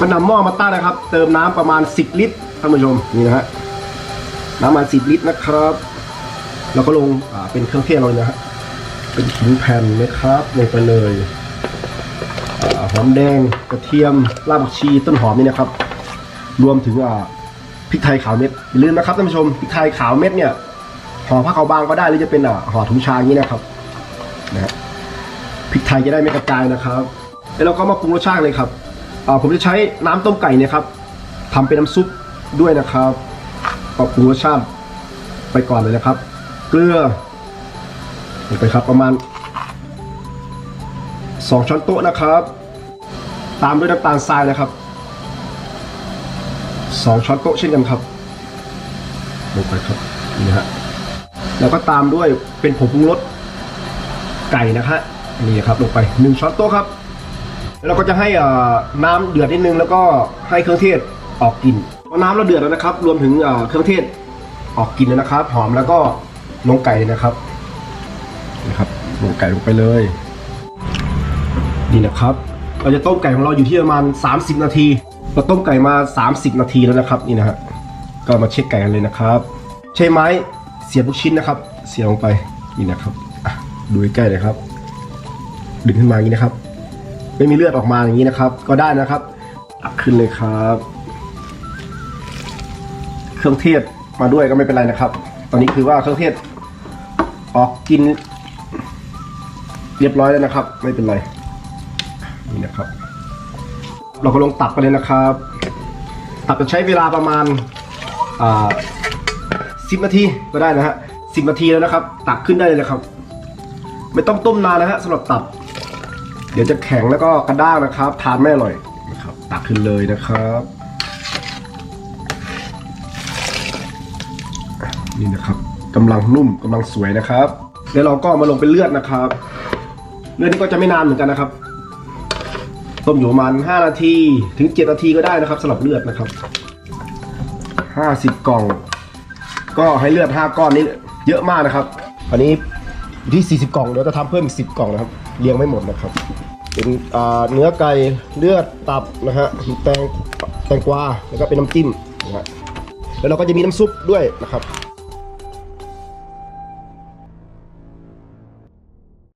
ก็นำหม้อมาตั้งนะครับ เติมน้ำประมาณ 10 ลิตรท่านผู้ชมนี่นะฮะน้ำประมาณ10 ลิตรนะครับ แล้วก็ลงเป็นเครื่องเทศเราเลยนะฮะเป็นขิงแผ่นนะครับลงไปเลยอหอมแดงกระเทียมรากผักชีต้นหอมนี่นะครับ รวมถึงพริกไทยขาวเม็ดอย่าลืมนะครับท่านผู้ชมพริกไทยขาวเม็ดเนี่ยห่อผ้าขาวบางก็ได้หรือจะเป็นห่อถุงชาอย่างนี้นะครับนะพริกไทยจะได้ไม่กระจายนะครับแล้วเราก็มาปรุงรสชาติเลยครับ ผมจะใช้น้ำต้มไก่เนี่ยครับทำเป็นน้ำซุปด้วยนะครับก็ปรุงรสชาติไปก่อนเลยนะครับ เกลือลงไปครับประมาณ 2 ช้อนโต๊ะนะครับ ตามด้วยน้ำตาลทรายนะครับสองช้อนโต๊ะเช่นกันครับลงไปครับนี่ฮะแล้วก็ตามด้วยเป็นผงปรุงรสไก่นะฮะนี่ครับลงไปหนึ่งช้อนโต๊ะครับ เราก็จะให้น้ำเดือดนิดนึงแล้วก็ให้เครื่องเทศออกกลิ่นพอน้ำเราเดือดแล้วนะครับ รวมถึงเครื่องเทศออกกลิ่นแล้วนะครับ หอมแล้วก็ลงไก่นะครับนะครับลงไก่ลงไปเลยนี่นะครับเราจะต้มไก่ของเราอยู่ที่ประมาณ 30 นาทีเราต้มไก่มา 30 นาทีแล้วนะครับนี่นะฮะก็มาเช็คไก่กันเลยนะครับ ใช้ไม้เสียบลูกชิ้นนะครับ เสียบลงไปนี่นะครับดูใกล้ๆเลยครับ ดึงขึ้นมาอย่างนี้นะครับ ไม่มีเลือดออกมาอย่างนี้นะครับ ก็ได้นะครับตักขึ้นเลยครับ เครื่องเทศมาด้วยก็ไม่เป็นไรนะครับ ตอนนี้คือว่าเครื่องเทศออกกิน เรียบร้อยแล้วนะครับ ไม่เป็นไรนี่นะครับ เราก็ลงตับกันเลยนะครับ ตับจะใช้เวลาประมาณสิบนาทีก็ได้นะฮะสิบนาทีแล้วนะครับ ตักขึ้นได้เลยนะครับ ไม่ต้องต้มนานนะฮะสำหรับตับ เดี๋ยวจะแข็งแล้วก็กระด้างนะครับ ทานไม่อร่อยนะครับ ตักขึ้นเลยนะครับ นี่นะครับกำลังนุ่มกำลังสวยนะครับแล้วเราก็มาลงเป็นเลือดนะครับ เลือดนี่ก็จะไม่นานเหมือนกันนะครับ ต้มอยู่ประมาณ5นาทีถึง 7 นาทีก็ได้นะครับสำหรับเลือดนะครับ50กล่อง ก็ให้เลือด 5 ก้อนนี้เยอะมากนะครับอันนี้ อยู่ที่ 40 กล่องเดี๋ยวจะทำเพิ่มอีก 10 กล่องนะครับเลี้ยงไม่หมดนะครับ เป็นอ่าเนื้อไก่เลือดตับนะฮะแตงแตงกวาแล้วก็เป็นน้ำจิ้มนะฮะแล้วเราก็จะมีน้ำซุปด้วยนะครับ